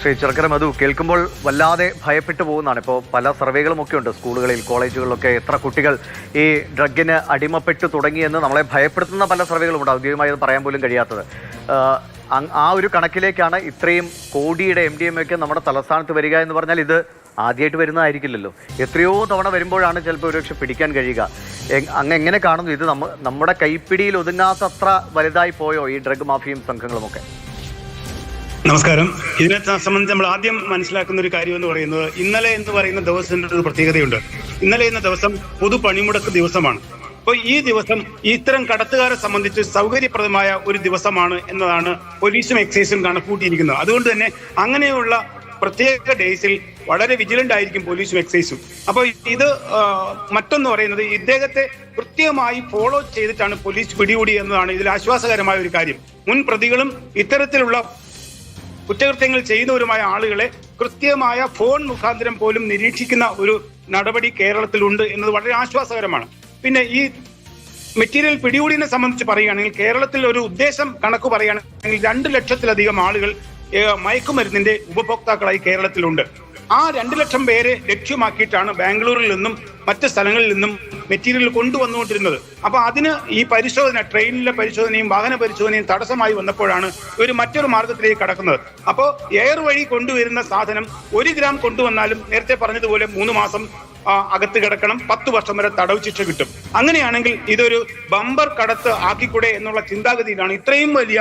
ശ്രീ ചിറക്കര മധു കേൾക്കുമ്പോൾ വല്ലാതെ ഭയപ്പെട്ടു പോകുന്നതാണ്. ഇപ്പോൾ പല സർവേകളും ഒക്കെ ഉണ്ട് സ്കൂളുകളിൽ കോളേജുകളിലൊക്കെ എത്ര കുട്ടികൾ ഈ ഡ്രഗിന് അടിമപ്പെട്ടു തുടങ്ങിയെന്ന് നമ്മളെ ഭയപ്പെടുത്തുന്ന പല സർവേകളും ഉണ്ട്. ഔദ്യോഗികമായി അത് പറയാൻ പോലും കഴിയാത്തത്. ആ, ഒരു കണക്കിലേക്കാണ് ഇത്രയും കോടിയുടെ എം ഡി എം ഒക്കെ നമ്മുടെ തലസ്ഥാനത്ത് വരിക എന്ന് പറഞ്ഞാൽ ഇത് ആദ്യമായിട്ട് വരുന്നതായിരിക്കില്ലല്ലോ. എത്രയോ തവണ വരുമ്പോഴാണ് ചിലപ്പോൾ ഒരുപക്ഷെ പിടിക്കാൻ കഴിയുക. അങ്ങ് എങ്ങനെ കാണുന്നു? ഇത് നമ്മ നമ്മുടെ കൈപ്പിടിയിൽ ഒതുങ്ങാത്തത്ര വലുതായി പോയോ ഈ ഡ്രഗ് മാഫിയും സംഘങ്ങളും ഒക്കെ? നമസ്കാരം. ഇതിനെ സംബന്ധിച്ച് നമ്മൾ ആദ്യം മനസ്സിലാക്കുന്ന ഒരു കാര്യം എന്ന് പറയുന്നത് ഇന്നലെ എന്ന് പറയുന്ന ദിവസത്തിന്റെ ഒരു പ്രത്യേകതയുണ്ട്. ഇന്നലെ എന്ന ദിവസം പൊതു പണിമുടക്ക് ദിവസമാണ്. അപ്പോൾ ഈ ദിവസം ഇത്തരം കടത്തുകാരെ സംബന്ധിച്ച് സൗകര്യപ്രദമായ ഒരു ദിവസമാണ് എന്നതാണ് പോലീസും എക്സൈസും കണക്കൂട്ടിയിരിക്കുന്നത് അതുകൊണ്ട് തന്നെ അങ്ങനെയുള്ള പ്രത്യേക ഡേയ്സിൽ വളരെ വിജിലന്റ് ആയിരിക്കും പോലീസും എക്സൈസും. അപ്പോൾ ഇത് മറ്റൊന്ന് പറയുന്നത് ഇദ്ദേഹത്തെ കൃത്യമായി ഫോളോ ചെയ്തിട്ടാണ് പോലീസ് പിടികൂടി എന്നതാണ് ഇതിൽ ആശ്വാസകരമായ ഒരു കാര്യം. മുൻ പ്രതികളും ഇത്തരത്തിലുള്ള കുറ്റകൃത്യങ്ങൾ ചെയ്യുന്നവരുമായ ആളുകളെ കൃത്യമായ ഫോൺ മുഖാന്തരം പോലും നിരീക്ഷിക്കുന്ന ഒരു നടപടി കേരളത്തിലുണ്ട് എന്നത് വളരെ ആശ്വാസകരമാണ്. പിന്നെ ഈ മെറ്റീരിയൽ പിടികൂടിനെ സംബന്ധിച്ച് പറയുകയാണെങ്കിൽ കേരളത്തിൽ ഒരു ഉദ്ദേശം കണക്ക് പറയുകയാണെങ്കിൽ രണ്ട് ലക്ഷത്തിലധികം ആളുകൾ മയക്കുമരുന്നിന്റെ ഉപഭോക്താക്കളായി കേരളത്തിലുണ്ട്. ആ രണ്ട് ലക്ഷം പേരെ ലക്ഷ്യമാക്കിയിട്ടാണ് ബാംഗ്ലൂരിൽ നിന്നും മറ്റ് സ്ഥലങ്ങളിൽ നിന്നും മെറ്റീരിയൽ കൊണ്ടുവന്നുകൊണ്ടിരുന്നത്. അപ്പൊ അതിന് ഈ പരിശോധന ട്രെയിനിലെ പരിശോധനയും വാഹന പരിശോധനയും തടസ്സമായി വന്നപ്പോഴാണ് ഇവർ മറ്റൊരു മാർഗത്തിലേക്ക് കടക്കുന്നത്. അപ്പോൾ എയർ വഴി കൊണ്ടുവരുന്ന സാധനം ഒരു ഗ്രാം കൊണ്ടുവന്നാലും നേരത്തെ പറഞ്ഞതുപോലെ മൂന്ന് മാസം അകത്ത് കിടക്കണം പത്ത് വർഷം വരെ തടവ് ശിക്ഷ കിട്ടും. അങ്ങനെയാണെങ്കിൽ ഇതൊരു ബമ്പർ കടത്ത് ആക്കിക്കൂടെ എന്നുള്ള ചിന്താഗതിയിലാണ് ഇത്രയും വലിയ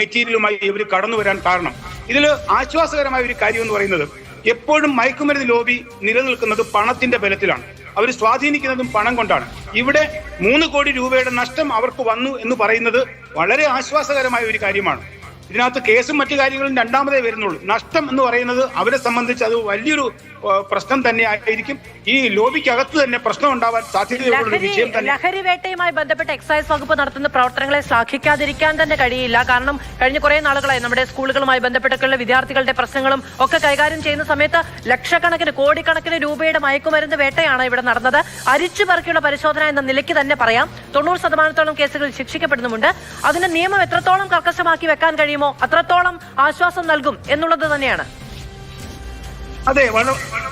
മെറ്റീരിയലുമായി ഇവർ കടന്നു വരാൻ കാരണം. ഇതിൽ ആശ്വാസകരമായ ഒരു കാര്യം എന്ന് പറയുന്നത് എപ്പോഴും മയക്കുമരുന്ന് ലോബി നിലനിൽക്കുന്നത് പണത്തിന്റെ ബലത്തിലാണ്. അവർ സ്വാധീനിക്കുന്നതും പണം കൊണ്ടാണ്. ഇവിടെ മൂന്ന് കോടി രൂപയുടെ നഷ്ടം അവർക്ക് വന്നു എന്ന് പറയുന്നത് വളരെ ആശ്വാസകരമായ ഒരു കാര്യമാണ്. ഇതിനകത്ത് കേസും മറ്റു കാര്യങ്ങളും രണ്ടാമതേ വരുന്നുള്ളൂ. നഷ്ടം എന്ന് പറയുന്നത് അവരെ സംബന്ധിച്ച് അത് വലിയൊരു പ്രശ്നം തന്നെ ആയിരിക്കും. ഈ ലോബിക്കകത്ത് തന്നെ പ്രശ്നം ഉണ്ടാവാൻ സാധ്യതയുള്ള വിഷയം തന്നെ. ലഹരി വേട്ടയുമായി ബന്ധപ്പെട്ട് എക്സൈസ് വകുപ്പ് നടത്തുന്ന പ്രവർത്തനങ്ങളെ ശ്ലാഘിക്കാതിരിക്കാൻ തന്നെ കഴിയില്ല. കാരണം കഴിഞ്ഞ കുറെ നാളുകളായി നമ്മുടെ സ്കൂളുകളുമായി ബന്ധപ്പെട്ടൊക്കെയുള്ള വിദ്യാർത്ഥികളുടെ പ്രശ്നങ്ങളും ഒക്കെ കൈകാര്യം ചെയ്യുന്ന സമയത്ത് ലക്ഷക്കണക്കിന് കോടിക്കണക്കിന് രൂപയുടെ മയക്കുമരുന്ന് വേട്ടയാണ് ഇവിടെ നടന്നത്. അരിച്ചു പറക്കിയുള്ള പരിശോധന എന്ന നിലയ്ക്ക് തന്നെ പറയാം. തൊണ്ണൂറ് ശതമാനത്തോളം കേസുകളിൽ ശിക്ഷിക്കപ്പെടുന്നുമുണ്ട്. അതിന് നിയമം എത്രത്തോളം കർക്കശമാക്കി വെക്കാൻ കഴിയുമോ അത്രത്തോളം ആശ്വാസം നൽകും എന്നുള്ളത് തന്നെയാണ്. അതെ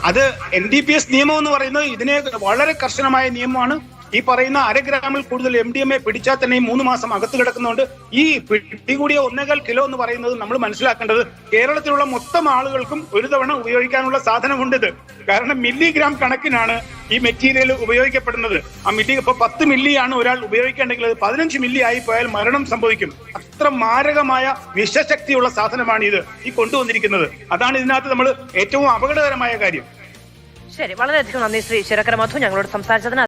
അത് എൻ ഡി പി എസ് നിയമം എന്ന് പറയുന്നത് ഇതിനെ വളരെ കർശനമായ നിയമമാണ്. ഈ പറയുന്ന അര ഗ്രാമിൽ കൂടുതൽ എം ഡി എം എ പിടിച്ചാൽ തന്നെ മൂന്ന് മാസം അകത്ത് കിടക്കുന്നുണ്ട് ഈ പിടികൂടിയ ഒന്നേകാൽ കിലോ എന്ന് പറയുന്നത് നമ്മൾ മനസ്സിലാക്കേണ്ടത് കേരളത്തിലുള്ള മൊത്തം ആളുകൾക്കും ഒരു തവണ ഉപയോഗിക്കാനുള്ള സാധനമുണ്ട് ഇത് കാരണം മില്ലിഗ്രാം കണക്കിനാണ് ഈ മെറ്റീരിയൽ ഉപയോഗിക്കപ്പെടുന്നത്. ആ മില്ലി ഇപ്പൊ പത്ത് മില്ലിയാണ് ഒരാൾ ഉപയോഗിക്കേണ്ടെങ്കിൽ അത് പതിനഞ്ച് മില്ലി ആയി പോയാൽ മരണം സംഭവിക്കും. അത്ര മാരകമായ വിഷശക്തിയുള്ള സാധനമാണ് ഇത് ഈ കൊണ്ടുവന്നിരിക്കുന്നത്. അതാണ് ഇതിനകത്ത് നമ്മൾ ഏറ്റവും അപകടകരമായ കാര്യം. ശരി വളരെയധികം നന്ദി ശ്രീ ശിരക്കര മധു. ഞങ്ങളോട് സംസാരിച്ചതിന്